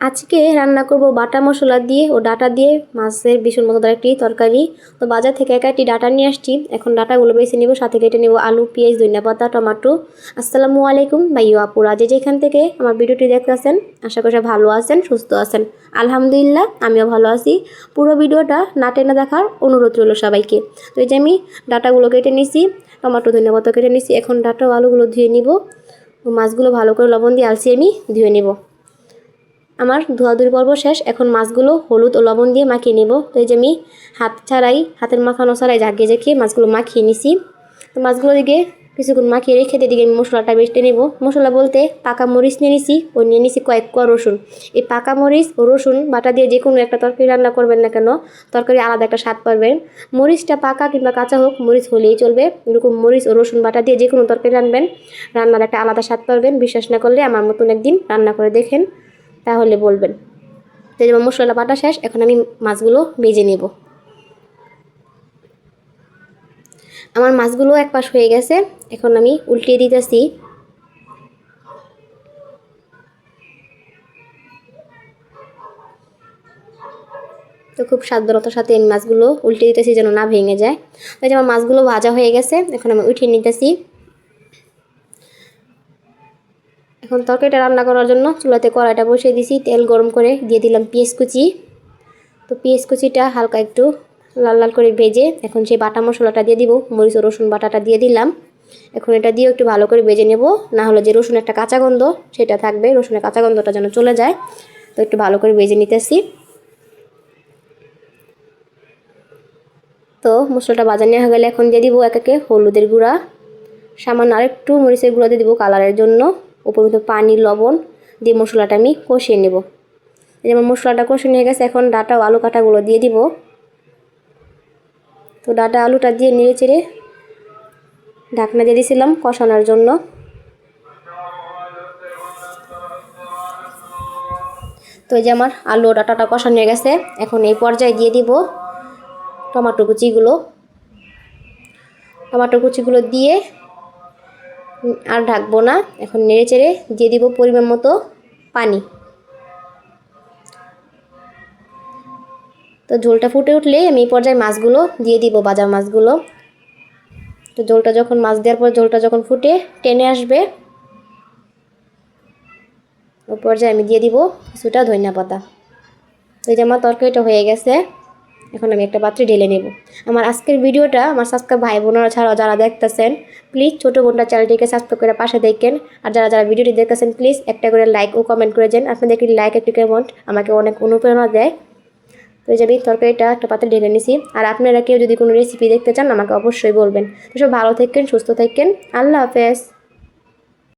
আজকে রান্না করব বাটা মশলা দিয়ে ও ডাটা দিয়ে মাছের ভীষণ মজাদার একটি তরকারি। তো বাজার থেকে একা একটি ডাটা নিয়ে আসছি। এখন ডাটাগুলো বেছে নিব, সাথে কেটে নেব আলু, পেঁয়াজ, ধনিয়া পাতা, টমাটো। আসসালামু আলাইকুম ভাইয়া আপুরা যে যেখান থেকে আমার ভিডিওটি দেখতেছেন আশা করি ভালো আছেন, সুস্থ আছেন। আলহামদুলিল্লাহ, আমিও ভালো আছি। পুরো ভিডিওটা নাটে না দেখার অনুরোধ রইল সবাইকে। তো এই যে আমি ডাটাগুলো কেটে নিছি, টমাটো, ধনিয়া পাতা কেটে নিছি, এখন ডাটা আলুগুলো ধুয়ে নিব। মাছগুলো ভালো করে লবণ দিয়ে আলসি আমি ধুয়ে নিব। আমার ধোয়াধুয়ি পর্ব শেষ, এখন মাছগুলো হলুদ ও লবণ দিয়ে মাখিয়ে নেব। তো এই যে আমি হাত ছাড়াই, হাতের মাখানো ছাড়াই ঝাঁকিয়ে ঝাঁকিয়ে মাছগুলো মাখিয়ে নিছি। তো মাছগুলো দিকে কিছুক্ষণ মাখিয়ে রেখে দিকে আমি মশলাটা বেটে নেব। মশলা বলতে পাকা মরিচ নিয়ে নিছি ও নিয়ে নিছি কয়েক কোয়া রসুন। এই পাকা মরিচ ও রসুন, বাটা দিয়ে যে কোনো একটা তরকারি রান্না করবেন না কেন, তরকারি আলাদা একটা স্বাদ পাবেন। মরিচটা পাকা কিংবা কাঁচা হোক, মরিচ হলেই চলবে। এরকম মরিচ ও রসুন, বাটা দিয়ে যে কোনো তরকারি রানবেন রান্নার একটা আলাদা স্বাদ পাবেন। বিশ্বাস না করলে আমার মতন একদিন রান্না করে দেখেন। তাহলে বলবেন। তো যেমন মশলা বাটা শেষ, এখন আমি মাছগুলো ভেজে নেব। আমার মাছগুলো এক পাশ হয়ে গেছে, এখন আমি উল্টিয়ে দিতেছি। তো খুব সাবধানতার সাথে আমি মাছগুলো উল্টে দিতেছি যেন না ভেঙে যায়। তো যে আমার মাছগুলো ভাজা হয়ে গেছে, এখন আমি উঠিয়ে নিতেছি। এখন তরকারিটা রান্না করার জন্য চুলাতে কড়াইটা বসিয়ে দিছি, তেল গরম করে দিয়ে দিলাম পেঁয়াজ কুচি। তো পেঁয়াজ কুচিটা হালকা একটু লাল লাল করে ভেজে এখন সেই বাটা মশলাটা দিয়ে দিব মরিচ ও রসুন বাটাটা দিয়ে দিলাম। এখন এটা দিয়েও একটু ভালো করে ভেজে নেব, না হলে যে রসুন একটা কাঁচা গন্ধ সেটা থাকবে, রসুনের কাঁচা গন্ধটা যেন চলে যায়। তো একটু ভালো করে ভেজে নিতেছি। তো মশলাটা বাজার নেওয়া হয়ে গেলে এখন দিয়ে দিব এক একে হলুদের গুঁড়া। সামান্য আরেকটু মরিচের গুঁড়া দিয়ে দিব কালারের জন্য। উপরে পানি, লবণ দিয়ে মশলাটা আমি কষিয়ে নেব। যেমন মশলাটা কষে নিয়ে গেছে, এখন ডাটা আলু কাটাগুলো দিয়ে দিব। তো ডাটা আলুটা দিয়ে নেড়ে চেড়ে ঢাকনা দিয়ে দিয়েছিলাম কষানোর জন্য। তো এই যে আমার আলু ডাটাটা কষানো হয়ে গেছে, এখন এই পর্যায়ে দিয়ে দিব টমাটো কুচিগুলো। টমাটো কুচিগুলো দিয়ে আর ঢাকবো না। এখন নেড়ে চেড়ে দিয়ে দিব পরিমাণ মতো পানি। তো ঝোলটা ফুটে উঠলে আমি এই পর্যায়ে মাছগুলো দিয়ে দিব বাজা মাছগুলো। তো ঝোলটা যখন, মাছ দেওয়ার পর ঝোলটা যখন ফুটে, টেনে আসবে ওই পর্যায়ে আমি দিয়ে দিব কিছুটা ধনিয়া পাতা। তো এই যে আমার তরকারিটা হয়ে গেছে। এখন আমি একটা পাত্রে ঢেলে নেব। আমার আজকের ভিডিওটা আমার সাবস্ক্রাইব ভাই বোনেরা ছাড়াও যারা দেখতেছেন প্লিজ ছোটো বোনটা চ্যানেলটিকে সাবস্ক্রাইব করে পাশে দেখেন। আর যারা যারা ভিডিওটি দেখতেছেন প্লিজ একটা করে লাইক ও কমেন্ট করে যান আপনাদের একটি লাইক একটি কমেন্ট আমাকে অনেক অনুপ্রেরণা দেয়। তো এই আমি তরকারিটা একটা পাত্রে ঢেলে নিছি। আর আপনারা কেউ যদি কোনো রেসিপি দেখতে চান, আমাকে অবশ্যই বলবেন। তো সব ভালো থাকেন, সুস্থ থাকেন। আল্লাহ হাফেজ।